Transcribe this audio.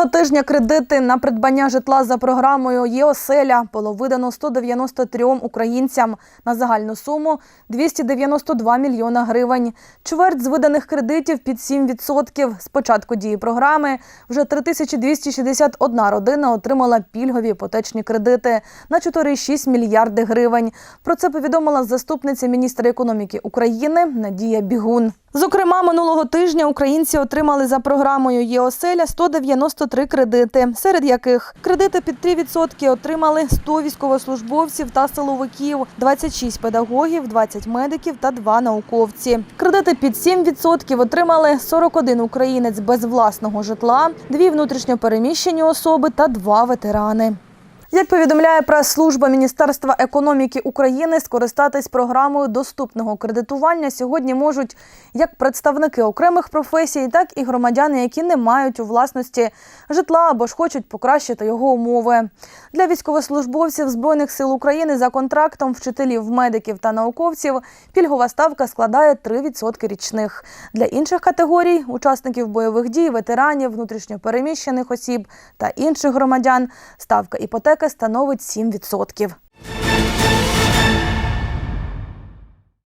Минулого тижня кредити на придбання житла за програмою ЄОСЕЛЯ було видано 193 українцям на загальну суму 292 мільйона гривень. Чверть з виданих кредитів під 7%. З початку дії програми вже 3261 родина отримала пільгові іпотечні кредити на 4,6 мільярди гривень. Про це повідомила заступниця міністра економіки України Надія Бігун. Зокрема, минулого тижня українці отримали за програмою ЄОСЕЛЯ 193 кредити, серед яких кредити під 3% отримали 100 військовослужбовців та силовиків, 26 педагогів, 20 медиків та 2 науковці. Кредити під 7% отримали 41 українець без власного житла, дві внутрішньопереміщені особи та два ветерани. Як повідомляє прес-служба Міністерства економіки України, скористатись програмою доступного кредитування сьогодні можуть як представники окремих професій, так і громадяни, які не мають у власності житла або ж хочуть покращити його умови. Для військовослужбовців Збройних сил України за контрактом вчителів, медиків та науковців пільгова ставка складає 3% річних. Для інших категорій учасників бойових дій, ветеранів, внутрішньопереміщених осіб та інших громадян ставка іпотеки становить 7%.